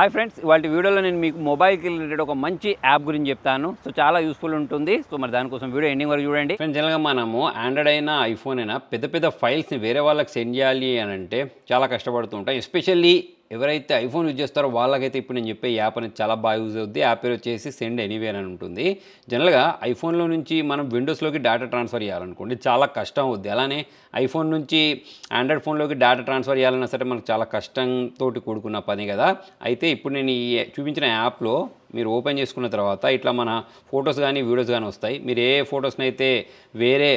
Hi friends ఇవాళ వీడియోలో నేను మీకు మొబైల్కి రిలేటెడ్ ఒక మంచి యాప్ గురించి చెప్తాను. సో చాలా యూస్ఫుల్ ఉంటుంది. సో మరి దానికోసం వీడియో ఎండింగ్ వరకు చూడండి. ఫ్రెండ్స్ జనరల్గా మనము ఆండ్రాయిడ్ అయినా ఐఫోన్ అయినా పెద్ద పెద్ద ఫైల్స్ని వేరే వాళ్ళకి సెండ్ చేయాలి అని అంటే చాలా కష్టపడుతూ ఉంటాం. ఎస్పెషల్లీ ఎవరైతే ఐఫోన్ యూజ్ చేస్తారో వాళ్ళకైతే ఇప్పుడు నేను చెప్పే యాప్ అనేది చాలా బాగా యూజ్ అవుద్ది. యాప్ పేరు వచ్చేసి సెండ్ ఎనీవేర్ అని ఉంటుంది. జనరల్గా ఐఫోన్లో నుంచి మనం విండోస్లోకి డేటా ట్రాన్స్ఫర్ చేయాలనుకోండి చాలా కష్టం అవుద్ది. అలానే ఐఫోన్ నుంచి ఆండ్రాయిడ్ ఫోన్లోకి డేటా ట్రాన్స్ఫర్ చేయాలన్నా సరే మనకు చాలా కష్టంతో కూడుకున్న పని కదా. అయితే ఇప్పుడు నేను ఈ చూపించిన యాప్లో మీరు ఓపెన్ చేసుకున్న తర్వాత ఇట్లా మన ఫొటోస్ కానీ వీడియోస్ కానీ వస్తాయి. మీరు ఏ ఫొటోస్ని అయితే వేరే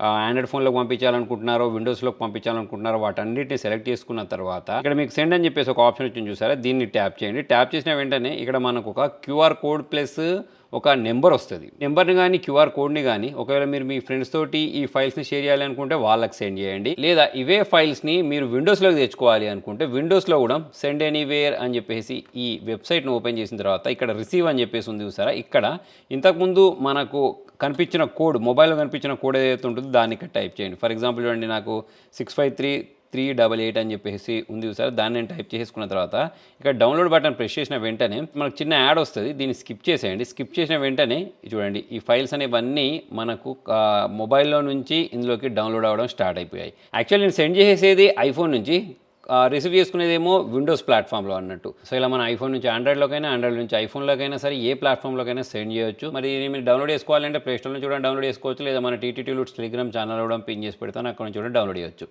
ఆండ్రాయిడ్ ఫోన్లోకి పంపించాలనుకుంటున్నారో విండోస్లోకి పంపించాలనుకుంటున్నారో వాటన్నిటిని సెలెక్ట్ చేసుకున్న తర్వాత ఇక్కడ మీకు సెండ్ అని చెప్పేసి ఒక ఆప్షన్ వచ్చింది చూసారా? దీన్ని ట్యాప్ చేయండి. ట్యాప్ చేసిన వెంటనే ఇక్కడ మనకు ఒక క్యూఆర్ కోడ్ ప్లస్ ఒక నెంబర్ వస్తుంది. నెంబర్ని కానీ క్యూఆర్ కోడ్ని కానీ ఒకవేళ మీరు మీ ఫ్రెండ్స్ తోటి ఈ ఫైల్స్ని షేర్ చేయాలి అనుకుంటే వాళ్ళకి సెండ్ చేయండి. లేదా ఇవే ఫైల్స్ని మీరు విండోస్లోకి తెచ్చుకోవాలి అనుకుంటే విండోస్లో కూడా సెండ్ ఎనీవేర్ అని చెప్పేసి ఈ వెబ్సైట్ను ఓపెన్ చేసిన తర్వాత ఇక్కడ రిసీవ్ అని చెప్పేసి ఉంది చూసారా? ఇక్కడ ఇంతకుముందు మనకు కనిపించిన కోడ్ మొబైల్లో కనిపించిన కోడ్ ఏదైతే ఉంటుందో దాన్ని ఇక్కడ టైప్ చేయండి. ఫర్ ఎగ్జాంపుల్ చూడండి నాకు six five three three double eight అని చెప్పేసి ఉంది సార్ దాన్ని నేను టైప్ చేసుకున్న తర్వాత ఇక్కడ డౌన్లోడ్ బటన్ ప్రెస్ చేసిన వెంటనే మనకు చిన్న యాడ్ వస్తుంది దీన్ని స్కిప్ చేసేయండి. స్కిప్ చేసిన వెంటనే చూడండి ఈ ఫైల్స్ అనేవన్నీ మనకు మొబైల్లో నుంచి ఇందులోకి డౌన్లోడ్ అవ్వడం స్టార్ట్ అయిపోయాయి. యాక్చువల్లీ నేను సెండ్ చేసేది ఐఫోన్ నుంచి రిసీవ్ చేసుకునేదేమో విండోస్ ప్లాట్ఫామ్లో అన్నట్టు. సో ఇలా మన ఐఫోన్ నుంచి ఆండ్రాయిడ్లోకైనా ఆండ్రాయిడ్ నుంచి ఐఫోన్లోకైనా సరే ఏ ప్లాట్ఫామ్లోకైనా సెండ్ చేయొచ్చు. మరి మీరు డౌన్లోడ్ చేసుకోవాలంటే ప్లేస్టోర్ నుంచి కూడా డౌన్లోడ్ చేసుకోవచ్చు. లేదా మన టీటీటీ లూట్స్ టెలిగ్రామ్ ఛానల్ కూడా పిన్ చేసి పెడతాను అక్కడ నుంచి కూడా డౌన్లోడ్ చేయొచ్చు.